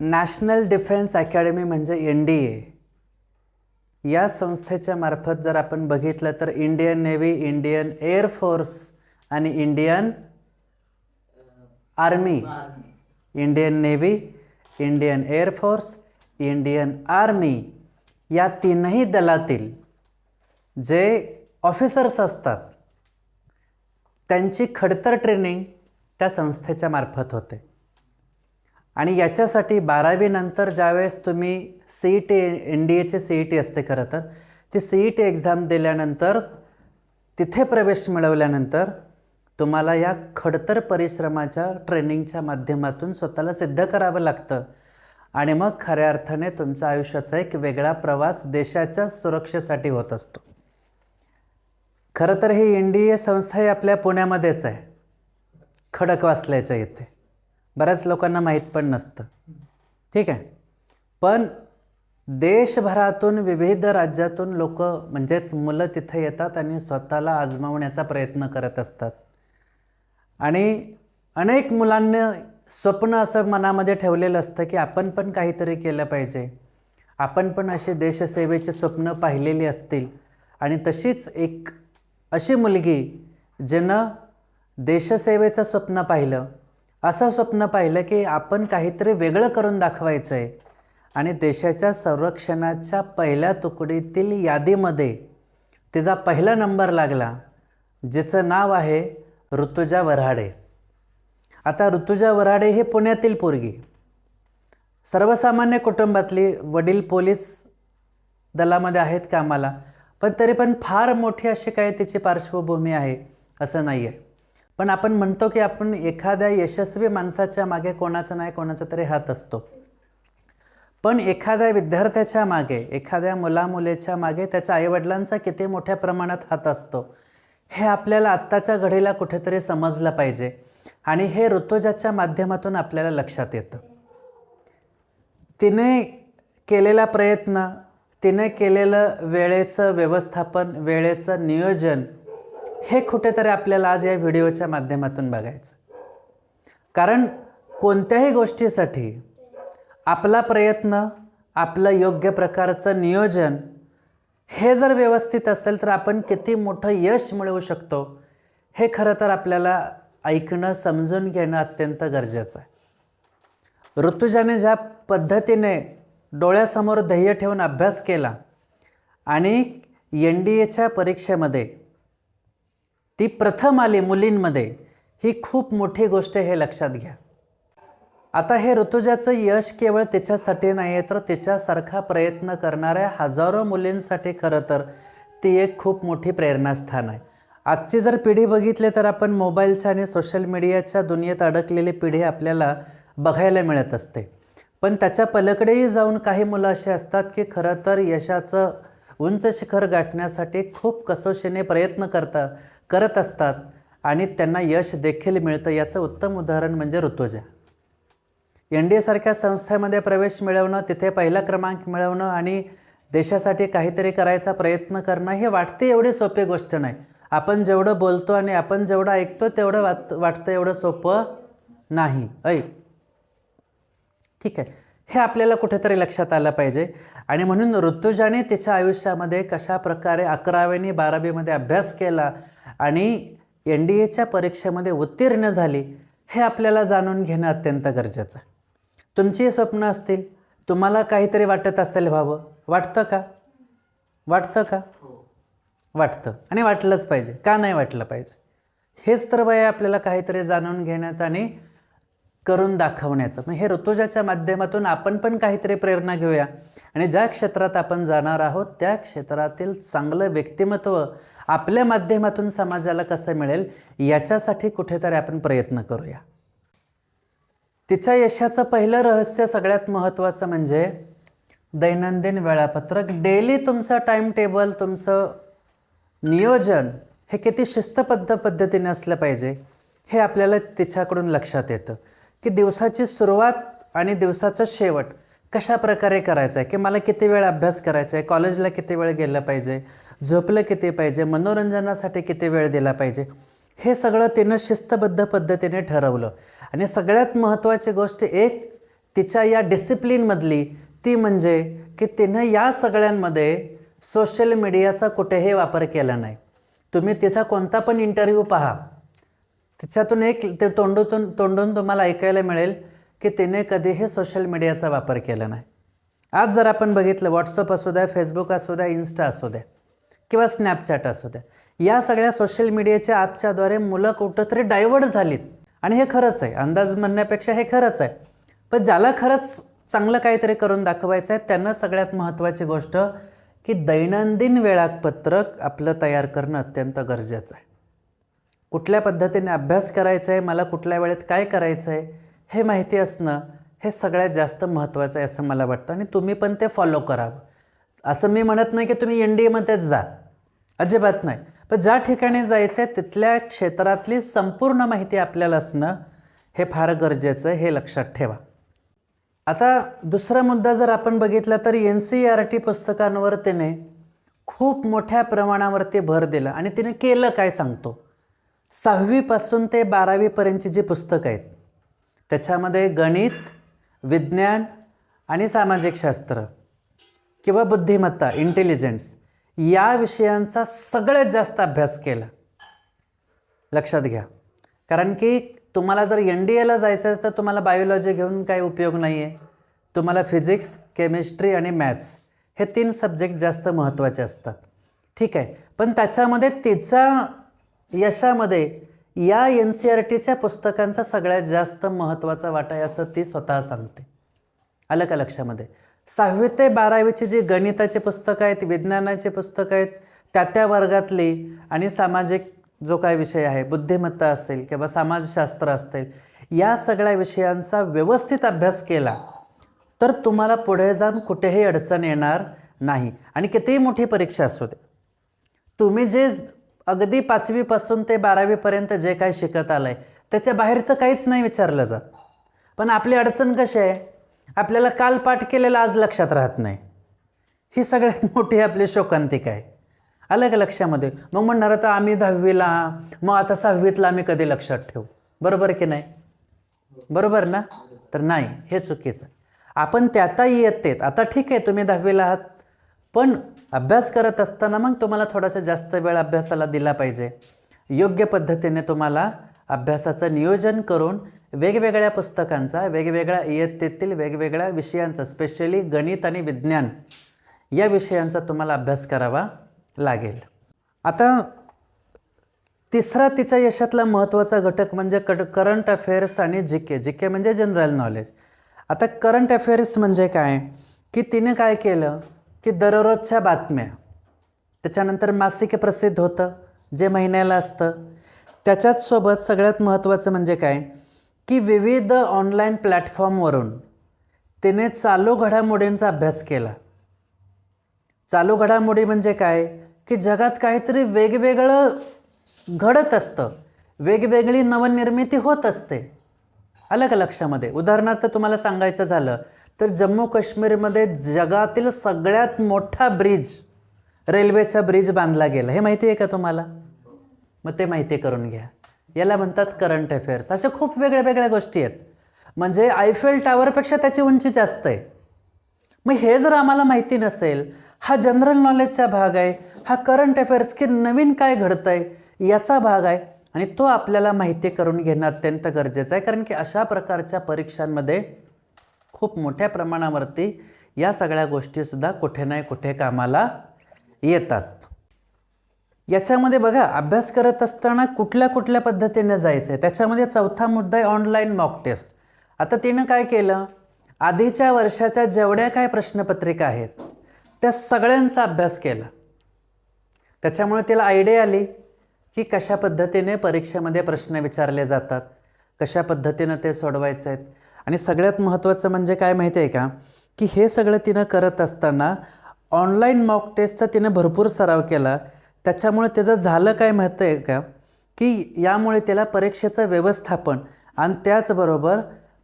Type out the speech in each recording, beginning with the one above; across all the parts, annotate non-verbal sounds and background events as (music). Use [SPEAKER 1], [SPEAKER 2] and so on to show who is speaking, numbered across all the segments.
[SPEAKER 1] National defence academy म्हणजे N D A. या संस्थेच्या मार्फत जर आपण बघितलं तर Indian navy Indian air force आणि Indian army. Indian navy Indian air force Indian army या तीनही दलातील जे ऑफिसर्स असतात त्यांची खडतर ट्रेनिंग त्या संस्थेच्या मार्फत होते. आणि याच्यासाठी बारावीनंतर ज्यावेळेस तुम्ही C E T N D एचे C E T असते खरं तर ती सी ई टी एक्झाम दिल्यानंतर तिथे प्रवेश मिळवल्यानंतर तुम्हाला या खडतर परिश्रमाच्या ट्रेनिंगच्या माध्यमातून स्वतःला सिद्ध करावं लागतं. आणि मग खऱ्या अर्थाने तुमच्या आयुष्याचा एक वेगळा प्रवास देशाच्या सुरक्षेसाठी होत असतो. खरं तर ही एन डी ए संस्था ही आपल्या पुण्यामध्येच आहे. खडकवासल्याच्या इथे. बऱ्याच लोकांना माहीत पण नसतं. ठीक आहे? पण देशभरातून विविध राज्यातून लोक म्हणजेच मुलं तिथं येतात आणि स्वतःला आजमावण्याचा प्रयत्न करत असतात. आणि अनेक मुलांना स्वप्न असं मनामध्ये ठेवलेलं असतं की आपण पण काहीतरी केलं पाहिजे. आपण पण असे देशसेवेचे स्वप्न पाहिलेली असतील. आणि तशीच एक अशी मुलगी जिनं देशसेवेचं स्वप्न पाहिलं असं स्वप्न पाहिलं की आपण काहीतरी वेगळं करून दाखवायचं आहे आणि देशाच्या संरक्षणाच्या पहिल्या तुकडीतील यादीमध्ये तिचा पहिला नंबर लागला जिचं नाव आहे ऋतुजा वऱ्हाडे. आता ऋतुजा वऱ्हाडे ही पुण्यातील पोरगी. सर्वसामान्य कुटुंबातली वडील पोलीस दलामध्ये आहेत कामाला पण तरी पण फार मोठी अशी काही तिची पार्श्वभूमी आहे असं नाही आहे पण आपण म्हणतो की आपण एखाद्या यशस्वी माणसाच्या मागे कोणाचा नाही कोणाचा तरी हात असतो. पण एखाद्या विद्यार्थ्याच्या मागे एखाद्या मुलामुलीच्या मागे त्याच्या आईवडिलांचा किती मोठ्या प्रमाणात हात असतो हे आपल्याला आत्ताच्या घडीला कुठेतरी समजलं पाहिजे आणि हे ऋतुजाच्या माध्यमातून आपल्याला लक्षात येतं. तिने केलेला प्रयत्न तिने केलेलं वेळेचं व्यवस्थापन वेळेचं नियोजन हे कुठेतरी आपल्याला आज या व्हिडिओच्या माध्यमातून बघायचं. कारण कोणत्याही गोष्टीसाठी आपला प्रयत्न आपलं योग्य प्रकारचं नियोजन हे जर व्यवस्थित असेल तर आपण किती मोठं यश मिळवू शकतो हे खरं तर आपल्याला ऐकणं समजून घेणं अत्यंत गरजेचं आहे. ऋतुजाने ज्या पद्धतीने डोळ्यासमोर ध्येय ठेवून अभ्यास केला आणि एन डी एच्या परीक्षेमध्ये ती प्रथम आली मुलींमध्ये ही खूप मोठी गोष्ट हे लक्षात घ्या. आता हे ऋतुजाचं यश केवळ तिच्यासाठी नाही आहे तर तिच्यासारखा प्रयत्न करणाऱ्या हजारो मुलींसाठी खरं तर ती एक खूप मोठी प्रेरणास्थान आहे. आजची जर पिढी बघितली तर आपण मोबाईलच्या आणि सोशल मीडियाच्या दुनियेत अडकलेली पिढी आपल्याला बघायला मिळत असते. पण त्याच्या पलकडेही जाऊन काही मुलं अशी असतात की खरं तर यशाचं उंच शिखर गाठण्यासाठी खूप कसोशीने प्रयत्न करतात करत असतात आणि त्यांना यश देखील मिळतं. याचं उत्तम उदाहरण म्हणजे ऋतुजा. एन डी एसारख्या संस्थेमध्ये प्रवेश मिळवणं तिथे पहिला क्रमांक मिळवणं आणि देशासाठी काहीतरी करायचा प्रयत्न करणं हे वाटते एवढी सोपी गोष्ट नाही. आपण जेवढं बोलतो आणि आपण जेवढं ऐकतो तेवढं वाट वाटतं एवढं सोपं नाही. ऐ. ठीक आहे. हे आपल्याला कुठेतरी लक्षात आलं पाहिजे. आणि म्हणून ऋतुजाने तिच्या आयुष्यामध्ये कशा प्रकारे अकरावीने बारावीमध्ये अभ्यास केला आणि एन डी एच्या परीक्षेमध्ये उत्तीर्ण झाली हे आपल्याला जाणून घेणं अत्यंत गरजेचं. आहे तुमची स्वप्न असतील तुम्हाला काहीतरी वाटत असेल व्हावं वाटतं का? वाटतं का? वाटतं. आणि वाटलंच पाहिजे का नाही वाटलं पाहिजे? हेच तर वय आपल्याला काहीतरी जाणून घेण्याचं आणि करून दाखवण्याचं. मग हे ऋतुजाच्या माध्यमातून आपण पण काहीतरी प्रेरणा घेऊया. आणि ज्या क्षेत्रात आपण जाणार आहोत त्या क्षेत्रातील चांगलं व्यक्तिमत्व आपल्या माध्यमातून समाजाला कसं मिळेल याच्यासाठी कुठेतरी आपण प्रयत्न करूया. तिच्या यशाचं पहिलं रहस्य सगळ्यात महत्त्वाचं म्हणजे दैनंदिन वेळापत्रक. डेली तुमचं टाईम टेबल तुमचं नियोजन हे किती शिस्तबद्ध पद्धतीने असलं पाहिजे हे आपल्याला तिच्याकडून लक्षात येतं. की दिवसाची सुरुवात आणि दिवसाचं शेवट कशा प्रकारे करायचं आहे की मला किती वेळ अभ्यास करायचा आहे कॉलेजला किती वेळ गेलं पाहिजे? झोपलं किती पाहिजे? मनोरंजनासाठी किती वेळ दिला पाहिजे? हे सगळं तिनं शिस्तबद्ध पद्धतीने ठरवलं. आणि सगळ्यात महत्त्वाची गोष्ट एक तिच्या या डिसिप्लिनमधली ती म्हणजे की तिनं या सगळ्यांमध्ये सोशल मीडियाचा कुठेही वापर केला नाही. तुम्ही तिचा कोणता पण इंटरव्ह्यू पहा. तिच्यातून एक ते तोंडूतून तोंडून तुम्हाला ऐकायला मिळेल. की तिने कधीही सोशल मीडियाचा वापर केला नाही. आज जर आपण बघितलं व्हॉट्सअप असू द्या फेसबुक असू द्या इन्स्टा असू द्या किंवा स्नॅपचॅट असू द्या या सगळ्या सोशल मीडियाच्या ॲपच्याद्वारे मुलं कुठंतरी डायवर्ट झालीत. आणि हे खरंच आहे. अंदाज म्हणण्यापेक्षा हे खरंच आहे. पण ज्याला खरंच चांगलं काहीतरी करून दाखवायचं आहे त्यांना सगळ्यात महत्त्वाची गोष्ट की दैनंदिन वेळापत्रक आपलं तयार करणं अत्यंत गरजेचं आहे. कुठल्या पद्धतीने अभ्यास करायचा आहे मला कुठल्या वेळेत काय करायचं आहे हे माहिती असणं हे सगळ्यात जास्त महत्त्वाचं आहे असं मला वाटतं. आणि तुम्ही पण ते फॉलो करावं. असं मी म्हणत नाही की तुम्ही एन डी एमध्येच जा. अजिबात नाही. पण ज्या ठिकाणी जायचं आहे तिथल्या क्षेत्रातली संपूर्ण माहिती आपल्याला असणं हे फार गरजेचं आहे हे लक्षात ठेवा. आता दुसरा मुद्दा जर आपण बघितला तर एन सी आर टी पुस्तकांवर तिने खूप मोठ्या प्रमाणावरती भर दिला. आणि तिने केलं काय सांगतो? सहावीपासून ते बारावीपर्यंतची जी पुस्तकं आहेत त्याच्यामध्ये गणित विज्ञान आणि सामाजिक शास्त्र किंवा बुद्धिमत्ता इंटेलिजन्स या विषयांचा सगळ्यात जास्त अभ्यास केला. लक्षात घ्या. कारण की तुम्हाला जर एन डी एला जायचं आहे तर तुम्हाला बायोलॉजी घेऊन काही उपयोग नाही आहे तुम्हाला फिजिक्स केमिस्ट्री आणि मॅथ्स हे तीन सब्जेक्ट जास्त महत्त्वाचे असतात. ठीक आहे. पण त्याच्यामध्ये तिचा यशामध्ये या एन सी आर टीच्या पुस्तकांचा सगळ्यात जास्त महत्त्वाचा वाटा आहे असं ती स्वतः सांगते. आलं का लक्षामध्ये. सहावी ते बारावीची जी गणिताची पुस्तकं आहेत विज्ञानाची पुस्तकं आहेत त्या त्या वर्गातली आणि सामाजिक जो काय विषय आहे बुद्धिमत्ता असेल किंवा समाजशास्त्र असेल या सगळ्या विषयांचा व्यवस्थित अभ्यास केला तर तुम्हाला पुढे जाऊन कुठेही अडचण येणार नाही. आणि कितीही मोठी परीक्षा असू दे तुम्ही जे अगदी पाचवीपासून ते बारावीपर्यंत जे काही शिकत आलं आहे त्याच्या बाहेरचं काहीच नाही विचारलं जात. पण आपली अडचण कशी आहे? आपल्याला काल पाठ केलेलं आज लक्षात राहत नाही. ही सगळ्यात (laughs) मोठी आपली शोकांतिक आहे. आलं का लक्षामध्ये मग म्हणणार तर आम्ही दहावीला मग आता सहावीतला आम्ही कधी लक्षात ठेवू? बरोबर की नाही? बरोबर ना? तर नाही हे चुकीचं आहे. आपण येत येतेत आता ठीक आहे तुम्ही दहावीला आहात. पण अभ्यास करत असताना मग तुम्हाला थोडासा जास्त वेळ अभ्यासाला दिला पाहिजे. योग्य पद्धतीने तुम्हाला अभ्यासाचं नियोजन करून वेगवेगळ्या पुस्तकांचा वेगवेगळ्या इयत्तेतील वेगवेगळ्या विषयांचा स्पेशली गणित आणि विज्ञान या विषयांचा तुम्हाला अभ्यास करावा लागेल. आता तिसरा तिच्या यशातला महत्त्वाचा घटक म्हणजे कट करंट अफेअर्स आणि जी के जी के म्हणजे जनरल नॉलेज आता करंट अफेअर्स म्हणजे काय? की तिने काय केलं? की दररोजच्या बातम्या. त्याच्यानंतर मासिक प्रसिद्ध होतं जे महिन्याला असतं. त्याच्याच सोबत सगळ्यात महत्त्वाचं म्हणजे काय? की विविध ऑनलाईन प्लॅटफॉर्मवरून तिने चालू घडामोडींचा अभ्यास केला. चालू घडामोडी म्हणजे काय? की जगात काहीतरी वेगवेगळं घडत असतं. वेगवेगळी नवनिर्मिती होत असते. आलं का लक्षामध्ये उदाहरणार्थ तुम्हाला सांगायचं झालं तर जम्मू काश्मीरमध्ये जगातील सगळ्यात मोठा ब्रिज रेल्वेचा ब्रिज बांधला गेला. हे माहिती आहे का तुम्हाला? मग ते माहिती करून घ्या. याला म्हणतात करंट अफेअर्स अशा खूप वेगळ्या वेगळ्या गोष्टी आहेत. म्हणजे आयफेल टावरपेक्षा त्याची उंची जास्त आहे. मग हे जर आम्हाला माहिती नसेल हा जनरल नॉलेजचा भाग आहे हा करंट अफेअर्स की नवीन काय घडतं आहे याचा भाग आहे. आणि तो आपल्याला माहिती करून घेणं अत्यंत गरजेचं आहे. कारण की अशा प्रकारच्या परीक्षांमध्ये खूप मोठ्या प्रमाणावरती या सगळ्या गोष्टीसुद्धा कुठे नाही कुठे कामाला येतात. याच्यामध्ये बघा अभ्यास करत असताना कुठल्या कुठल्या पद्धतीने जायचं आहे त्याच्यामध्ये चौथा मुद्दा आहे ऑनलाईन मॉक टेस्ट आता तिनं काय केलं? आधीच्या वर्षाच्या जेवढ्या काय प्रश्नपत्रिका आहेत त्या सगळ्यांचा अभ्यास केला. त्याच्यामुळे तिला आयडिया आली की कशा पद्धतीने परीक्षेमध्ये प्रश्न विचारले जातात कशा पद्धतीनं ते सोडवायचे आहेत आणि सगळ्यात महत्त्वाचं म्हणजे काय माहिती आहे का? की हे सगळं तिनं करत असताना ऑनलाईन मॉक टेस्टचा तिनं भरपूर सराव केला. त्याच्यामुळे त्याचं झालं काय माहिती आहे का? की यामुळे त्याला परीक्षेचं व्यवस्थापन आणि त्याचबरोबर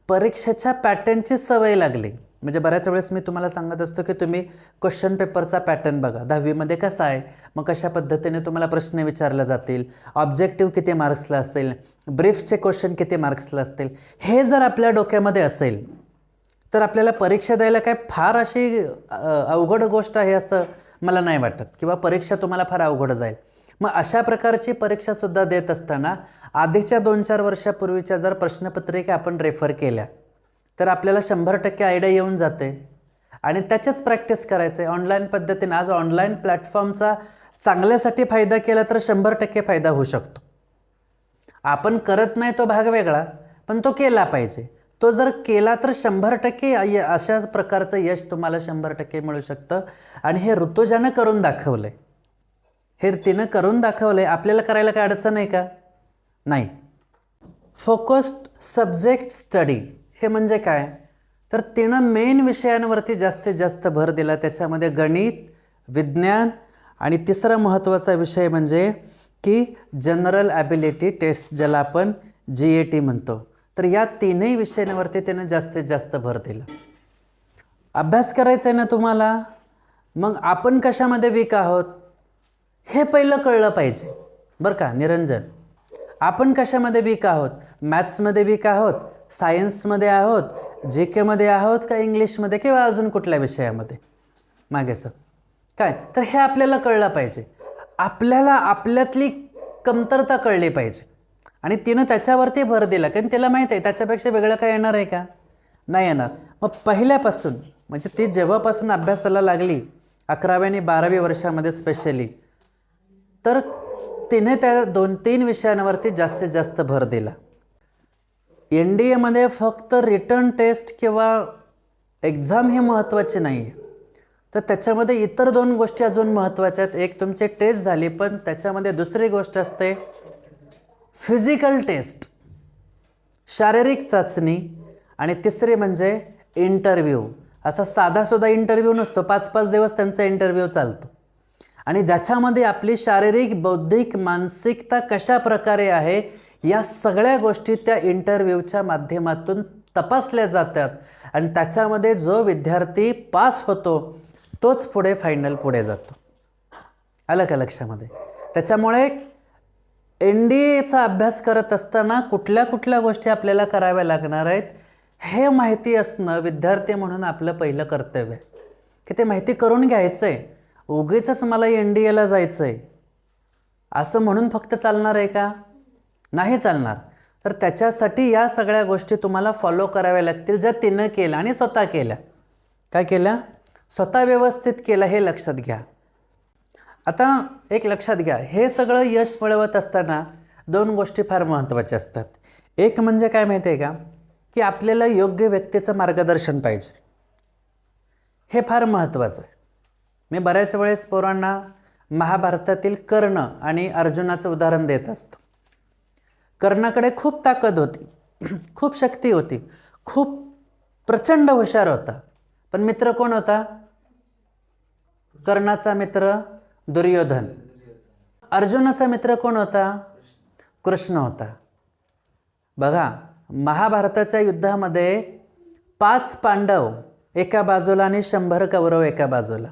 [SPEAKER 1] परीक्षेच्या पॅटर्नची सवय लागली. म्हणजे बऱ्याच वेळेस मी तुम्हाला सांगत असतो की तुम्ही क्वेश्चन पेपरचा पॅटर्न बघा. दहावीमध्ये कसा आहे? मग कशा पद्धतीने तुम्हाला प्रश्न विचारले जातील? ऑब्जेक्टिव्ह किती मार्क्सला असेल? ब्रीफचे क्वेश्चन किती मार्क्सला असतील? हे जर आपल्या डोक्यामध्ये असेल तर आपल्याला परीक्षा द्यायला काय फार अशी अवघड गोष्ट आहे असं मला नाही वाटत. किंवा परीक्षा तुम्हाला फार अवघड जाईल. मग अशा प्रकारची परीक्षासुद्धा देत असताना आधीच्या दोन चार वर्षापूर्वीच्या जर प्रश्नपत्रिका आपण रेफर केल्या तर आपल्याला शंभर टक्के आयडिया येऊन जाते. आणि त्याच्याच प्रॅक्टिस करायचं आहे ऑनलाईन पद्धतीने आज ऑनलाईन प्लॅटफॉर्मचा चांगल्यासाठी फायदा केला तर शंभर टक्के फायदा होऊ शकतो. आपण करत नाही तो भाग वेगळा पण तो केला पाहिजे. तो जर केला तर शंभर टक्के य- अशा प्रकारचं यश तुम्हाला शंभर टक्के मिळू शकतं. आणि हे ऋतुजानं करून दाखवलं आहे हे तिनं करून दाखवलं आहे आपल्याला करायला काय अडचण आहे का? नाही. फोकस्ड सब्जेक्ट स्टडी हे म्हणजे काय? तर तिनं मेन विषयांवरती जास्तीत जास्त भर दिला. त्याच्यामध्ये गणित विज्ञान आणि तिसरा महत्त्वाचा विषय म्हणजे की जनरल ॲबिलिटी टेस्ट ज्याला आपण जी ए टी म्हणतो. तर या तीनही विषयांवरती त्यानं जास्तीत जास्त भर दिला. अभ्यास करायचा आहे ना तुम्हाला? मग आपण कशामध्ये वीक आहोत? हे पहिलं कळलं पाहिजे. बरं का? निरंजन. आपण कशामध्ये वीक आहोत? मॅथ्समध्ये वीक आहोत? सायन्समध्ये आहोत जे केमध्ये आहोत का इंग्लिशमध्ये किंवा अजून कुठल्या विषयामध्ये? मागे सर. काय? तर हे आपल्याला कळलं पाहिजे. आपल्याला आपल्यातली कमतरता कळली पाहिजे. आणि तिनं त्याच्यावरती भर दिला. कारण तिला माहीत आहे त्याच्यापेक्षा वेगळं काय येणार आहे का? नाही येणार. मग पहिल्यापासून म्हणजे ती जेव्हापासून अभ्यासाला लागली अकरावी आणि बारावी वर्षामध्ये स्पेशली तर तिने त्या दोन तीन विषयांवरती जास्तीत जास्त भर दिला. एन डी एमध्ये फक्त रिटर्न टेस्ट किंवा एक्झाम हे महत्त्वाचे नाही. आहे तर त्याच्यामध्ये इतर दोन गोष्टी अजून महत्त्वाच्या आहेत. एक तुमची टेस्ट झाली पण त्याच्यामध्ये दुसरी गोष्ट असते फिजिकल टेस्ट शारीरिक चाचणी आणि तिसरी म्हणजे इंटरव्ह्यू असा साधासुद्धा इंटरव्ह्यू नसतो. पाच पाच दिवस त्यांचा इंटरव्ह्यू चालतो. आणि ज्याच्यामध्ये आपली शारीरिक बौद्धिक मानसिकता कशा प्रकारे आहे या सगळ्या गोष्टी त्या इंटरव्ह्यूच्या माध्यमातून तपासल्या जातात. आणि त्याच्यामध्ये जो विद्यार्थी पास होतो तोच पुढे फायनल पुढे जातो. आलं का लक्षामध्ये? त्याच्यामुळे एन डी एचा अभ्यास करत असताना कुठल्या कुठल्या गोष्टी आपल्याला कराव्या लागणार आहेत हे माहिती असणं विद्यार्थी म्हणून आपलं पहिलं कर्तव्य आहे. की ते माहिती करून घ्यायचं आहे उगीचच मला एन डी एला जायचं आहे असं म्हणून फक्त चालणार आहे का? नाही चालणार. तर त्याच्यासाठी या सगळ्या गोष्टी तुम्हाला फॉलो कराव्या लागतील ज्या तिनं केलं आणि स्वतः केल्या. काय केल्या? स्वतः व्यवस्थित केलं हे लक्षात घ्या. आता एक लक्षात घ्या हे सगळं यश मिळवत असताना दोन गोष्टी फार महत्त्वाच्या असतात. एक म्हणजे काय माहिती आहे का? की आपल्याला योग्य व्यक्तीचं मार्गदर्शन पाहिजे. हे फार महत्त्वाचं आहे. मी बऱ्याच वेळेस पोरांना महाभारतातील कर्ण आणि अर्जुनाचं उदाहरण देत असतो. कर्णाकडे खूप ताकद होती. खूप शक्ती होती. खूप प्रचंड हुशार होता. पण मित्र कोण होता? कर्णाचा मित्र दुर्योधन. अर्जुनाचा मित्र कोण होता? कृष्ण होता. बघा महाभारताच्या युद्धामध्ये पाच पांडव एका बाजूला आणि शंभर कौरव एका बाजूला.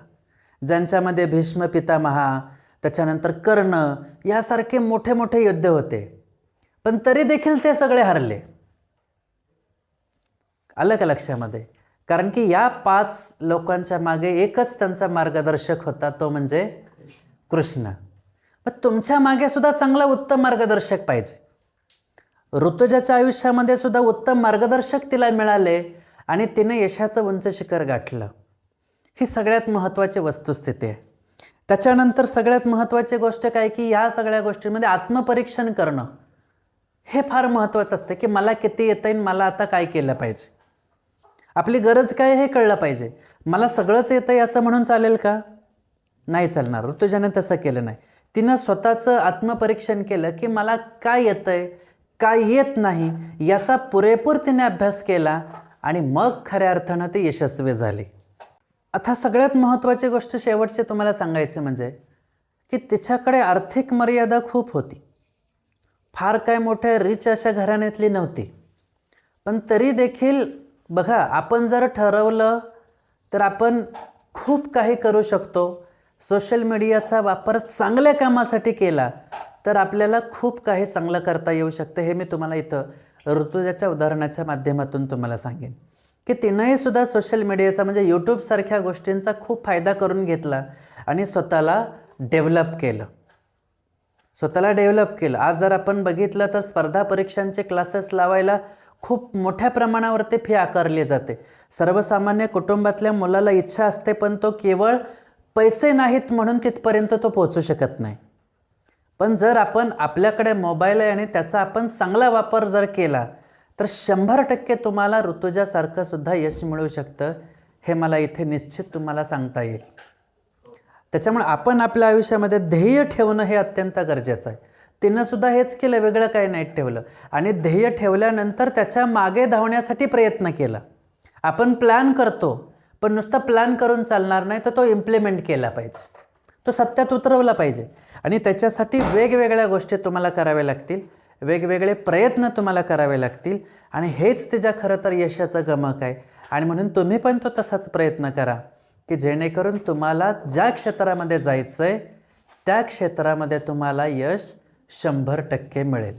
[SPEAKER 1] ज्यांच्यामध्ये भीष्म पितामहा त्याच्यानंतर कर्ण यासारखे मोठे मोठे युद्ध होते. पण तरी देखील ते सगळे हरले. आलं का लक्षामध्ये? कारण की या पाच लोकांच्या मागे एकच त्यांचा मार्गदर्शक होता तो म्हणजे कृष्ण. मग तुमच्या मागे सुद्धा चांगला उत्तम मार्गदर्शक पाहिजे. ऋतुजाच्या आयुष्यामध्ये सुद्धा उत्तम मार्गदर्शक तिला मिळाले आणि तिने यशाचं उंच शिखर गाठलं. ही सगळ्यात महत्त्वाची वस्तुस्थिती आहे. त्याच्यानंतर सगळ्यात महत्त्वाची गोष्ट काय की या सगळ्या गोष्टींमध्ये आत्मपरीक्षण करणं. हे फार महत्त्वाचं असतं की मला किती येतं आहे मला आता काय केलं पाहिजे. आपली गरज काय हे कळलं पाहिजे. मला सगळंच येतं आहे असं म्हणून चालेल का? नाही चालणार. ऋतुजाने तसं केलं नाही. तिनं स्वतःचं आत्मपरीक्षण केलं की मला काय येतं आहे काय येत नाही याचा पुरेपूर तिने अभ्यास केला आणि मग खऱ्या अर्थानं ती यशस्वी झाली. आता सगळ्यात महत्त्वाची गोष्ट शेवटचे तुम्हाला सांगायचे म्हणजे की तिच्याकडे आर्थिक मर्यादा खूप होती. फार काय मोठ्या रिच अशा घराण्यातली नव्हती. पण तरी देखील बघा आपण जर ठरवलं तर आपण खूप काही करू शकतो. सोशल मीडियाचा वापर चांगल्या कामासाठी केला तर आपल्याला खूप काही चांगलं करता येऊ शकतं. हे मी तुम्हाला इथं ऋतुजाच्या उदाहरणाच्या माध्यमातून तुम्हाला सांगेन. की तिनंही सुद्धा सोशल मीडियाचा म्हणजे यूट्यूबसारख्या गोष्टींचा खूप फायदा करून घेतला आणि स्वतःला डेव्हलप केलं. स्वतःला डेव्हलप केलं. आज जर आपण बघितलं तर स्पर्धा परीक्षांचे क्लासेस लावायला खूप मोठ्या प्रमाणावरती फी आकारली जाते. सर्वसामान्य कुटुंबातल्या मुलाला इच्छा असते पण तो केवळ पैसे नाहीत म्हणून तिथपर्यंत तो पोचू शकत नाही. पण जर आपण आपल्याकडे मोबाईल आहे आणि त्याचा आपण चांगला वापर जर केला तर शंभर टक्के तुम्हाला ऋतुजासारखं सुद्धा यश मिळू शकतं हे मला इथे निश्चित तुम्हाला सांगता येईल. त्याच्यामुळे आपण आपल्या आयुष्यामध्ये ध्येय ठेवणं हे अत्यंत गरजेचं आहे. तिनं सुद्धा हेच केलं वेगळं काही नाही ठेवलं. आणि ध्येय ठेवल्यानंतर त्याच्यामागे धावण्यासाठी प्रयत्न केला. आपण प्लॅन करतो पण नुसतं प्लॅन करून चालणार नाही तर तो इम्प्लिमेंट केला पाहिजे. तो सत्यात उतरवला पाहिजे. आणि त्याच्यासाठी वेगवेगळ्या गोष्टी तुम्हाला कराव्या लागतील. वेगवेगळे प्रयत्न तुम्हाला करावे लागतील. आणि हेच तिच्या खरं तर यशाचं गमक आहे. आणि म्हणून तुम्ही पण तो तसाच प्रयत्न करा. की जेणेकरून तुम्हाला ज्या क्षेत्रामध्ये जायचं आहे त्या क्षेत्रामध्ये तुम्हाला यश शंभर टक्के मिळेल.